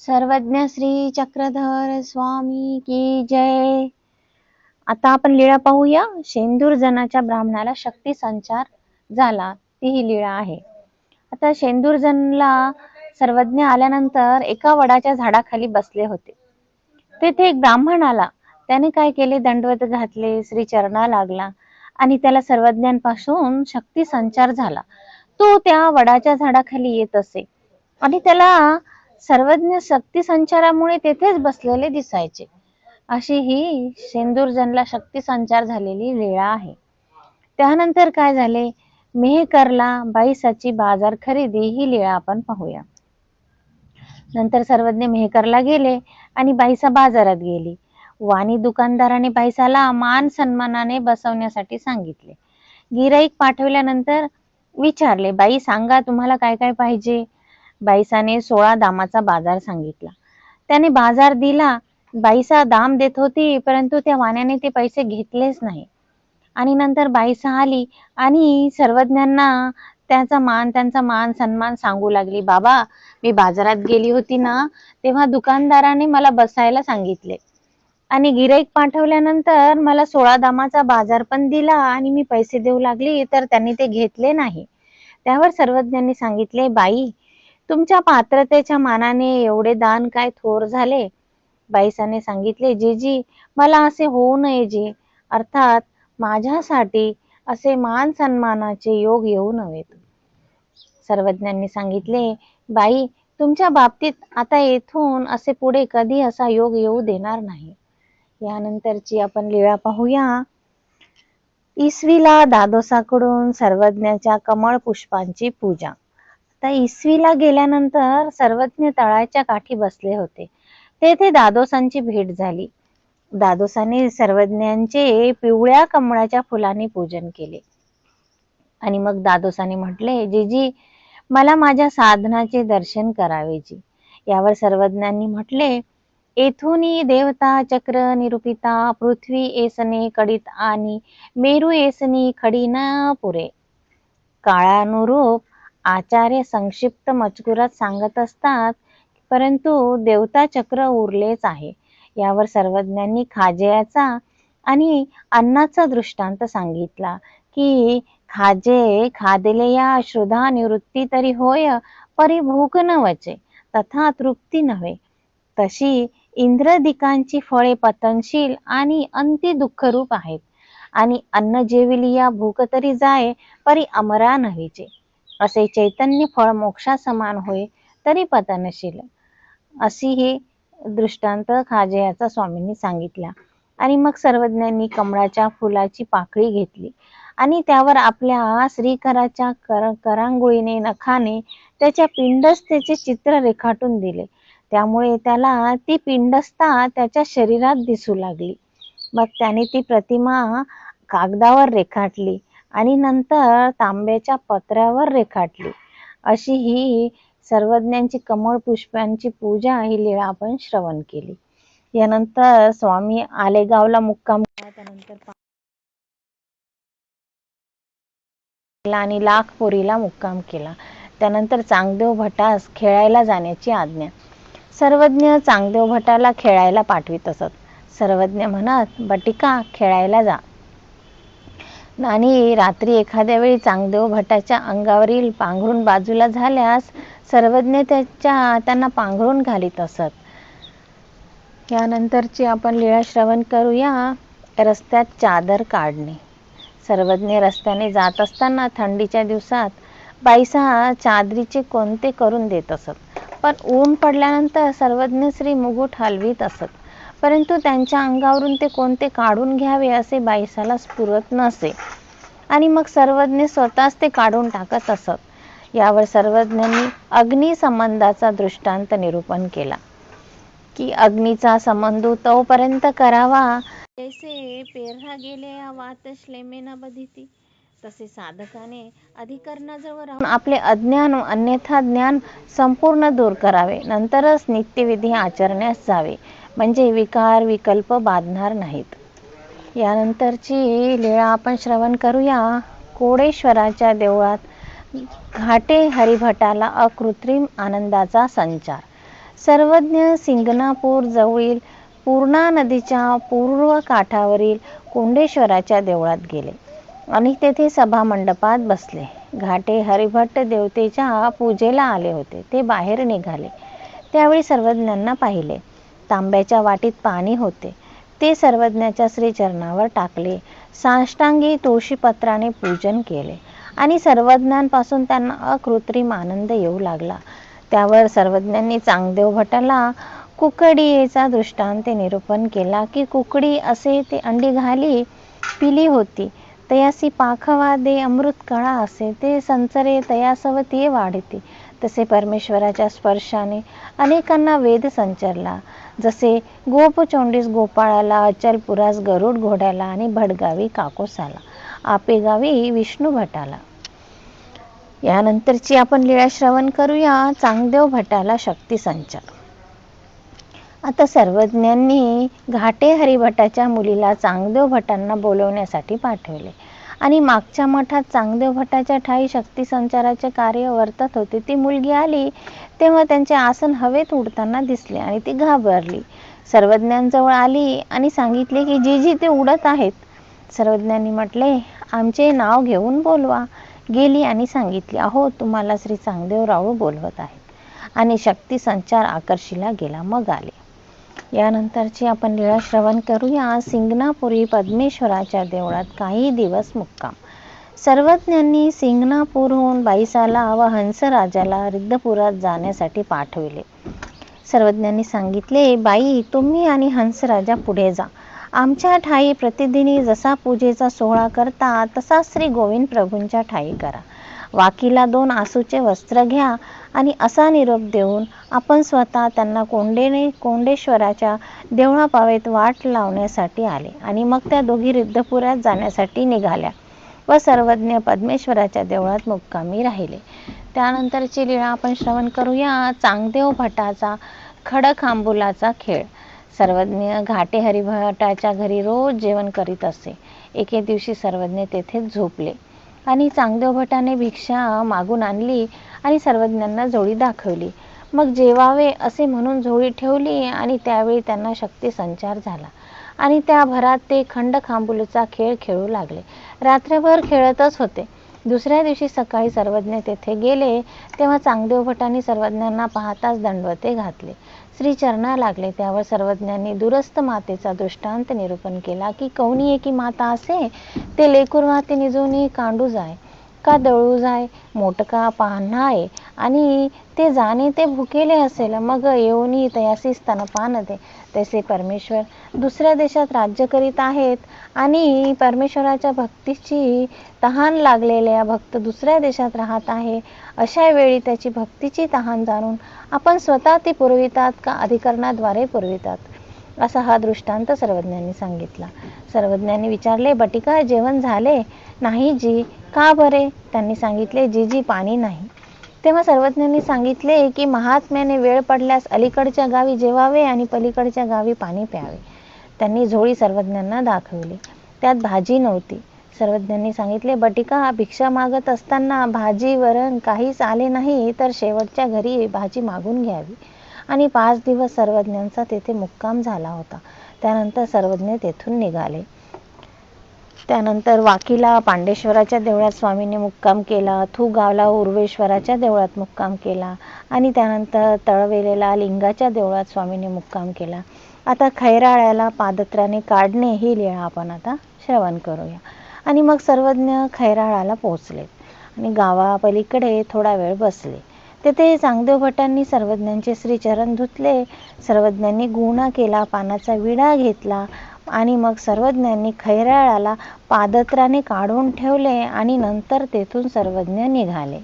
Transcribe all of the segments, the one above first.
सर्वज्ञ श्री चक्रधर स्वामी की जय. आता आपण लीळा पाहूया. शेंदूर जनाच्या ब्राह्मणाला शक्ती संचार झाला. ती ही लीळा आहे. आता शेंदूर जनला सर्वज्ञ आल्यानंतर एका वडाच्या झाडाखाली बसले होते. तेथे एक ब्राह्मण आला. त्याने काय केले? दंडवत घातले. श्री चरणा लागला आणि त्याला सर्वज्ञांपासून शक्ती संचार झाला. तो त्या वडाच्या झाडाखाली येत असे आणि त्याला सर्वज्ञ शक्ती संचारामुळे तेथेच बसलेले दिसायचे. अशी ही सेंदूरजनला शक्ती संचार झालेली लीळा आहे. त्यानंतर काय झाले? मेहकरला बाईसाची बाजार खरेदी ही लीळा आपण पाहूया. नंतर सर्वज्ञ मेहकरला गेले आणि बाईसा बाजारात गेली. वाणी दुकानदाराने बाईसाला मान सन्मानाने बसवण्यासाठी सांगितले. गिराईक पाठवल्यानंतर विचारले बाई सांगा तुम्हाला काय काय पाहिजे? बाईसाने सोळा दामाचा बाजार सांगितला. त्याने बाजार दिला बाईसा दाम देत होती परंतु त्या वाण्याने ते पैसे घेतलेच नाही. आणि नंतर बाईसा आली आणि सर्वज्ञांना त्याचा मान त्यांचा मान सन्मान सांगू लागली बाबा मी बाजारात गेली होती ना तेव्हा दुकानदाराने मला बसायला सांगितले. आणि गिराईक पाठवल्यानंतर मला सोळा दामाचा बाजार पण दिला आणि मी पैसे देऊ लागली तर त्यांनी ते घेतले नाही. त्यावर सर्वज्ञांनी सांगितले बाई तुमच्या पात्रतेच्या मानाने एवढे दान काय थोर झाले? बाईसाने सांगितले जीजी मला असे होऊ नये जी. अर्थात माझ्यासाठी असे मान सन्मानाचे योग येऊ नव्हेत सर्वज्ञांनी सांगितले बाई तुमच्या बाबतीत आता येथून असे पुढे कधी असा योग येऊ देणार नाही. यानंतरची आपण लीळा पाहूया. इसवीला दादोसाकडून सर्वज्ञाच्या कमळ पुष्पांची पूजा. आता इसवीला गेल्यानंतर सर्वज्ञ तळाच्या काठी बसले होते. तेथे दादोसांची भेट झाली. दादोसाने सर्वज्ञांचे पिवळ्या कमळाच्या फुलांनी पूजन केले. आणि मग दादोसाने म्हटले जीजी मला माझ्या साधनाचे दर्शन करावे जी यावर सर्वज्ञांनी म्हटले येथूनी देवता चक्र निरूपिता पृथ्वी एसने कडीत आणि मेरू एसनी खडी ना पुरे. काळानुरूप आचार्य संक्षिप्त मजकुरात सांगत असतात परंतु देवता चक्र उरलेच आहे. यावर सर्वज्ञांनी खाजेयाचा आणि अन्नाचा दृष्टांत सांगितला की खाजे खादले या श्रुधा निवृत्ती तरी होय परी भूक न वचे तथा तृप्ती नव्हे. तशी इंद्रदिकांची फळे पतनशील आणि अंती दुःखरूप आहेत. आणि अन्न जेविली या भूक तरी जाय परी अमरा नव्हेचे असे चैतन्य फळ मोक्षा समान होय तरी पतनशील. अशी हे दृष्टांत खाजयाचा स्वामींनी सांगितला. आणि मग सर्वज्ञांनी कमळाच्या फुलाची पाकळी घेतली. आणि त्यावर आपल्या श्रीकराच्या कर करांगोळीने नखाने त्याच्या पिंडस्थेचे चित्र रेखाटून दिले. त्यामुळे त्याला ती पिंडस्था त्याच्या शरीरात दिसू लागली. मग त्याने ती प्रतिमा कागदावर रेखाटली. आणि नंतर तांब्याच्या पत्र्यावर रेखाटली. अशी ही सर्वज्ञांची कमळ पुष्पांची पूजा ही लीळा आपण श्रवण केली. यानंतर स्वामी आलेगावला मुक्काम केला. त्यानंतर आणि लाखपुरीला मुक्काम केला. त्यानंतर चांगदेव भटास खेळायला जाण्याची आज्ञा. सर्वज्ञ चांगदेव भटाला खेळायला पाठवित असत. सर्वज्ञ म्हणत बटिका खेळायला जा. आणि रात्री एखाद्या वेळी चांगदेव भटाच्या अंगावरील पांघरून बाजूला झाल्यास सर्वज्ञ त्याच्या त्यांना पांघरून घालीत असत. यानंतरची आपण लीळा श्रवण करूया रस्त्यात चादर काढणे. सर्वज्ञ रस्त्याने जात असताना थंडीच्या दिवसात बाईसा चादरीचे कोणते करून देत असत. पण ऊन पडल्यानंतर सर्वज्ञ श्री मुगुट हलवीत असत. परंतु त्यांच्या अंगावरून ते कोणते काढून घ्यावे असे बाईसाला स्फुरत नसे. आणि मग सर्वज्ञ स्वतःच ते काढून टाकत असत. यावर सर्वज्ञांनी अग्निसंबंधाचा दृष्टांत निरूपण केला. की अग्नीचा संबंध तोपर्यंत करावा. जैसे पेरहा गेले बधिती. तसे साधकाने अधिकरणाजवळ राहून आपले अज्ञान अन्यथा ज्ञान संपूर्ण दूर करावे. नंतरच नित्यविधी आचरण्यास जावे. म्हणजे विकार विकल्प बांधणार नाहीत. यानंतरची लीळा आपण श्रवण करूया. कोडेश्वराच्या देवळात घाटे हरिभटाला अकृत्रिम आनंदाचा संचार. सर्वज्ञ सिंगणापूर जवळील पूर्णा नदीच्या पूर्व काठावरील कोंडेश्वराच्या देवळात गेले आणि तेथे सभा मंडपात बसले. घाटे हरिभट्ट देवतेच्या पूजेला आले होते. ते बाहेर निघाले. त्यावेळी सर्वज्ञांना पाहिले. तांब्याच्या वाटीत पाणी होते. ते सर्वज्ञाच्या श्रीचरणावर टाकले. साष्टांगी तुळशीपत्राने पूजन केले. आणि सर्वज्ञांपासून त्यांना अकृत्रिम आनंद येऊ लागला. त्यावर सर्वज्ञांनी चांगदेव भटाला. कुकडीचा दृष्टांत निरूपण केला की कुकडी असे ते अंडी घाली पिली होती. तयासी पाखवा दे अमृत कळा असे ते संचरे तयासव ते वाढती. तसे परमेश्वराच्या स्पर्शाने अनेकांना वेद संचरला. जसे गोपचोंडीस गोपाळाला अचलपुरास गरुड घोड्याला आणि भडगावी काकोसाला आपेगावी विष्णू भटाला. यानंतरची आपण लीळा श्रवण करूया. चांगदेव भटाला शक्ती संचार. आता सर्वज्ञांनी घाटे हरिभटाच्या मुलीला चांगदेव भटांना बोलवण्यासाठी पाठवले. आणि मागच्या मठात चांगदेव भटाच्या ठाई शक्ती संचाराचे कार्य वर्तत होते. ती मुलगी आली तेव्हा त्यांचे आसन हवेत उडताना दिसले आणि ती घाबरली. सर्वज्ञांजवळ आली आणि सांगितले की जी जी ते उडत आहेत. सर्वज्ञांनी म्हटले आमचे नाव घेऊन बोलवा. गेली आणि सांगितले अहो तुम्हाला श्री चांगदेव राऊळ बोलवत आहेत. आणि शक्ती संचार आकर्षीला गेला. मग आले. यानंतरची आपण लीळा श्रवण करूया. सिंगणापुरी पद्मेश्वराच्या देवळात काही दिवस मुक्काम. सर्वज्ञांनी सिंगणापूरहून बाईसाला व हंसराजाला रिद्धपुरात जाण्यासाठी पाठविले. सर्वज्ञांनी सांगितले बाई तुम्ही आणि हंसराजा पुढे जा. आमच्या ठाई प्रतिदिनी जसा पूजेचा सोहळा करता तसा श्री गोविंद प्रभूंच्या ठाई करा. वाकीला दोन आसूचे वस्त्र घ्या आणि असा निरोप देऊन आपण स्वतः त्यांना कोंडेने कोंडेश्वराच्या देवळापावेत वाट लावण्यासाठी आले आणि मग त्या दोघी रिद्धपुरात जाण्यासाठी निघाल्या व सर्वज्ञ पद्मेश्वराच्या देवळात मुक्कामी राहिले. त्यानंतरची लीळा आपण श्रवण करूया. चांगदेव भटाचा खडक आंबुलाचा खेळ. सर्वज्ञ घाटे हरिभटाच्या घरी रोज जेवण करीत असे. एके दिवशी सर्वज्ञ तेथेच झोपले. आणि चांगदेव भटाने भिक्षा मागून आणली आणि सर्वज्ञांना जोडी दाखवली. मग जेवावे असे म्हणून झोळी ठेवली आणि त्यावेळी त्यांना शक्ती संचार झाला. आणि त्या भरात ते खंड खांबुलीचा खेळ खेळू लागले. रात्रभर खेळतच होते. दुसऱ्या दिवशी सकाळी सर्वज्ञ तेथे गेले तेव्हा चांगदेव भटांनी सर्वज्ञांना पाहताच दंडवते घातले. श्री चरणा लागले त्यावर सर्वज्ञांनी दुरस्त मातेचा दृष्टांत निरूपण केला की कौनी एकी माता असे? ते लेकूर माते निजून कांडू जाय का दळू जाय मोटका पाहणाय आणि ते जाणे ते भुकेले असेल मग येऊनी तयासी स्तनपान दे तसे परमेश्वर दुसऱ्या देशात राज्य करीत आहेत आणि परमेश्वराच्या भक्तीची तहान लागलेल्या भक्त दुसऱ्या देशात राहत आहे अशा वेळी त्याची भक्तीची तहान जाणून आपण स्वतः ती पुरवितात का अधिकरणाद्वारे पुरवितात? असा हा दृष्टांत सर्वज्ञांनी सांगितला. सर्वज्ञांनी विचारले बटिका जेवण झाले? नाही जी का बरे? त्यांनी सांगितले जी जी पाणी नाही. तेव्हा सर्वज्ञांनी सांगितले की महात्म्याने वेळ पडल्यास अलीकडच्या गावी जेवावे आणि पलीकडच्या गावी पाणी प्यावे. त्यांनी झोळी सर्वज्ञांना दाखवली. त्यात भाजी नव्हती. सर्वज्ञांनी सांगितले बटिका भिक्षा मागत असताना भाजी वरण काहीच आले नाही तर शेवटच्या घरी भाजी मागून घ्यावी. आणि पाच दिवस सर्वज्ञांचा तेथे मुक्काम झाला होता. त्यानंतर सर्वज्ञ तेथून निघाले. त्यानंतर वाकीला पांडेश्वराच्या देवळात स्वामींनी मुक्काम केला थुगावला उर्वेश्वराच्या देवळात मुक्काम केला आणि त्यानंतर तळवेलेला लिंगाच्या देवळात स्वामींनी मुक्काम केला. आता खैराळ्याला पादत्राने काढणे ही लीळा आपण आता श्रवण करूया. आणि मग सर्वज्ञ खैराळाला पोहोचले आणि गावापलीकडे थोडा वेळ बसले. तेथे चांगदेव भटांनी सर्वज्ञांचे श्रीचरण धुतले. सर्वज्ञांनी गुणा केला पानाचा विडा घेतला. आणि मग सर्वज्ञांनी खैराळाला पादत्राने काढून ठेवले आणि नंतर तेथून सर्वज्ञ निघाले.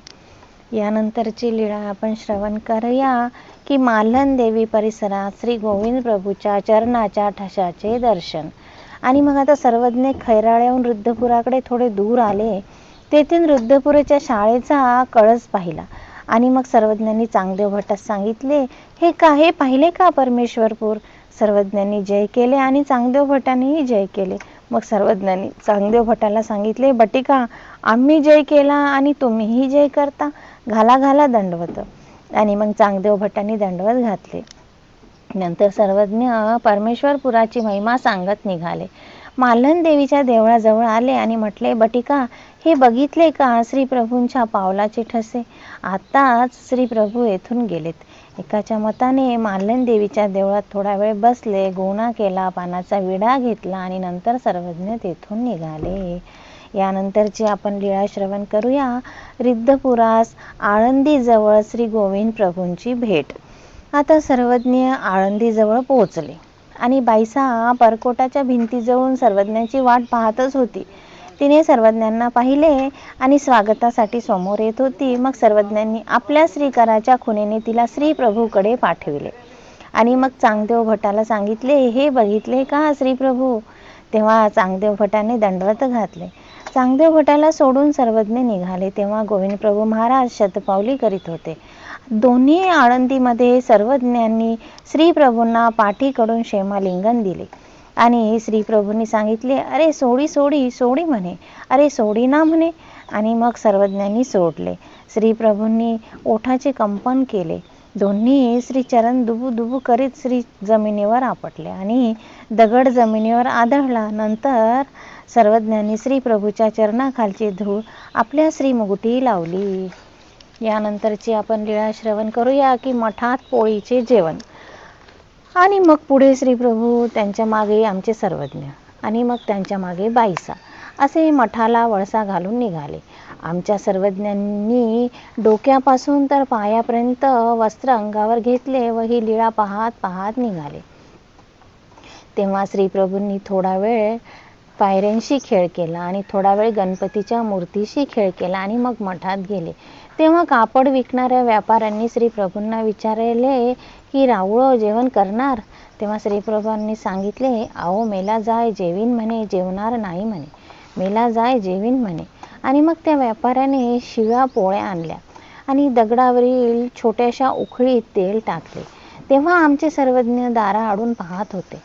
यानंतरची लीळा आपण श्रवण करूया की मालन देवी परिसरात श्री गोविंद प्रभूच्या चरणाच्या ठशाचे दर्शन. आणि मग आता सर्वज्ञ खैराळ्याहून रुद्धपुराकडे थोडे दूर आले. तेथून वृद्धपुराच्या शाळेचा कळस पाहिला. आणि मग सर्वज्ञांनी चांगदेव भटास सांगितले हे का हे पाहिले का परमेश्वरपूर? सर्वज्ञांनी जय केले आणि चांगदेव भटांनीही जय केले. मग सर्वज्ञांनी चांगदेव भटाला सांगितले बटिका आम्ही जय केला आणि तुम्हीही जय करता. घाला घाला दंडवत. आणि मग चांगदेव भटांनी दंडवत घातले. नंतर सर्वज्ञ परमेश्वरपुराची महिमा सांगत निघाले. मालन देवीच्या देवळाजवळ आले आणि म्हटले बटिका हे बघितले का श्री प्रभूंच्या पावलाचे ठसे? आताच श्री प्रभू येथून गेलेत. एकाच्या मताने मालन देवीच्या देवळात थोडा वेळ बसले गोणा केला पानाचा विडा घेतला आणि नंतर सर्वज्ञ तेथून निघाले. यानंतरची आपण लीळा श्रवण करूया. रिद्धपुरास आळंदीजवळ श्री गोविंद प्रभूंची भेट. आता सर्वज्ञ आळंदीजवळ पोहोचले आणि बाईसा परकोटाच्या भिंतीजवळून सर्वज्ञाची वाट पाहतच होती. तिने सर्वज्ञांना पाहिले आणि स्वागतासाठी समोर येत होती. मग सर्वज्ञांनी आपल्या श्रीकराच्या खुनेने तिला श्री प्रभूकडे पाठविले. आणि मग चांगदेव भटाला सांगितले हे बघितले का श्रीप्रभू? तेव्हा चांगदेव भटाने दंडवत घातले. चांगदेव भटाला सोडून सर्वज्ञ निघाले. तेव्हा गोविंद प्रभू महाराज शतपावली करीत होते. दोन्ही आळंदीमध्ये सर्वज्ञांनी श्रीप्रभूंना पाठीकडून क्षेमालिंगन दिले. आणि श्री प्रभूंनी सांगितले अरे सोडी सोडी सोडी म्हणे. अरे सोडी ना म्हणे. आणि मग सर्वज्ञांनी सोडले. श्री प्रभूंनी ओठाचे कंपन केले. दोन्ही श्री चरण दुबू दुबू करीत श्री जमिनीवर आपटले आणि दगड जमिनीवर आदळला. नंतर सर्वज्ञांनी श्री प्रभूच्या चरणाखालची धूळ आपल्या श्रीमुगुटी लावली. यानंतरची आपण लीळा श्रवण करूया की मठात पोळीचे जेवण. आणि मग पुढे श्री प्रभू त्यांच्या मागे आमचे सर्वज्ञ आणि मग त्यांच्या मागे बाईसा. असे मठाला वळसा घालून निघाले. आमच्या सर्वज्ञांनी डोक्यापासून तर पायापर्यंत वस्त्र अंगावर घेतले व ही लीळा पाहत पाहत निघाले. तेव्हा श्री प्रभूंनी थोडा वेळ पायऱ्यांशी खेळ केला आणि थोडा वेळ गणपतीच्या मूर्तीशी खेळ केला आणि मग मठात गेले. तेव्हा कापड विकणाऱ्या व्यापाऱ्यांनी श्री प्रभूंना विचारले की रावळ जेवण करणार? तेव्हा श्रीप्रभूंनी सांगितले आओ मेला जाय जेवीन म्हणे जेवणार नाही म्हणे. मेला जाय जेवीन म्हणे. आणि मग त्या व्यापाऱ्याने शिव्या पोळ्या आणल्या आणि दगडावरील छोट्याशा उखळीत तेल टाकले. तेव्हा आमचे सर्वज्ञ दारा आडून पाहत होते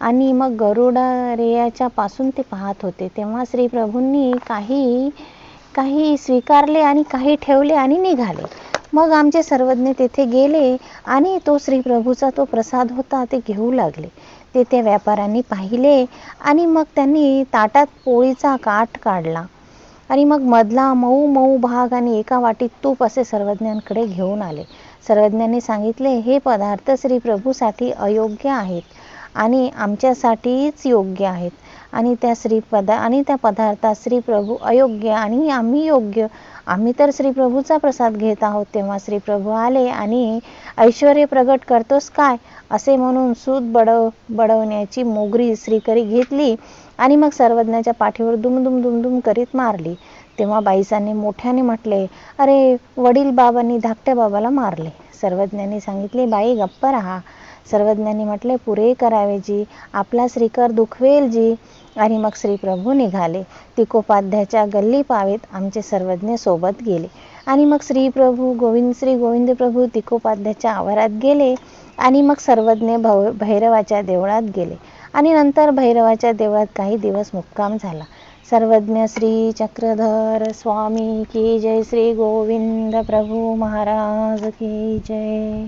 आणि मग गरुडारेयाच्या पासून ते पाहत होते. तेव्हा श्री प्रभूंनी काही काही स्वीकारले आणि काही ठेवले आणि निघाले. मग आमचे सर्वज्ञ तेथे गेले आणि तो श्रीप्रभूचा तो प्रसाद होता ते घेऊ लागले. तेथे व्यापाऱ्यांनी पाहिले आणि मग त्यांनी ताटात पोळीचा काठ काढला. आणि मग मधला मऊ मऊ भाग आणि एका वाटीत तूप असे सर्वज्ञांकडे घेऊन आले. सर्वज्ञांनी सांगितले हे पदार्थ श्री प्रभूसाठी अयोग्य आहेत आणि आमच्यासाठीच योग्य आहेत. आणि त्या श्री पदा आणि त्या पदार्थात श्रीप्रभू अयोग्य आणि आम्ही योग्य. आम्ही तर श्रीप्रभूचा प्रसाद घेत आहोत. तेव्हा श्रीप्रभू आले आणि ऐश्वर प्रगट करतोस काय? असे म्हणून सूत बडव बडवण्याची मोगरी श्रीकरी घेतली आणि मग सर्वज्ञाच्या पाठीवर दुमदुम दुमदुम करीत मारली. तेव्हा बाईसांनी मोठ्याने म्हटले अरे वडील बाबांनी धाकट्या बाबाला मारले. सर्वज्ञांनी सांगितले बाई गप्प राहा. सर्वज्ञांनी म्हटले पुरे करावे जी. आपला श्रीकर दुखवेल जी. आणि मग श्रीप्रभू निघाले. तिकोपाध्याच्या गल्ली पावेत आमचे सर्वज्ञ सोबत गेले. आणि मग श्रीप्रभू गोविंद श्री गोविंद प्रभू तिकोपाध्याच्या आवारात गेले आणि मग सर्वज्ञ भव भैरवाच्या देवळात गेले. आणि नंतर भैरवाच्या देवळात काही दिवस मुक्काम झाला. सर्वज्ञ श्री चक्रधर स्वामी की जय श्री गोविंद प्रभू महाराज की जय.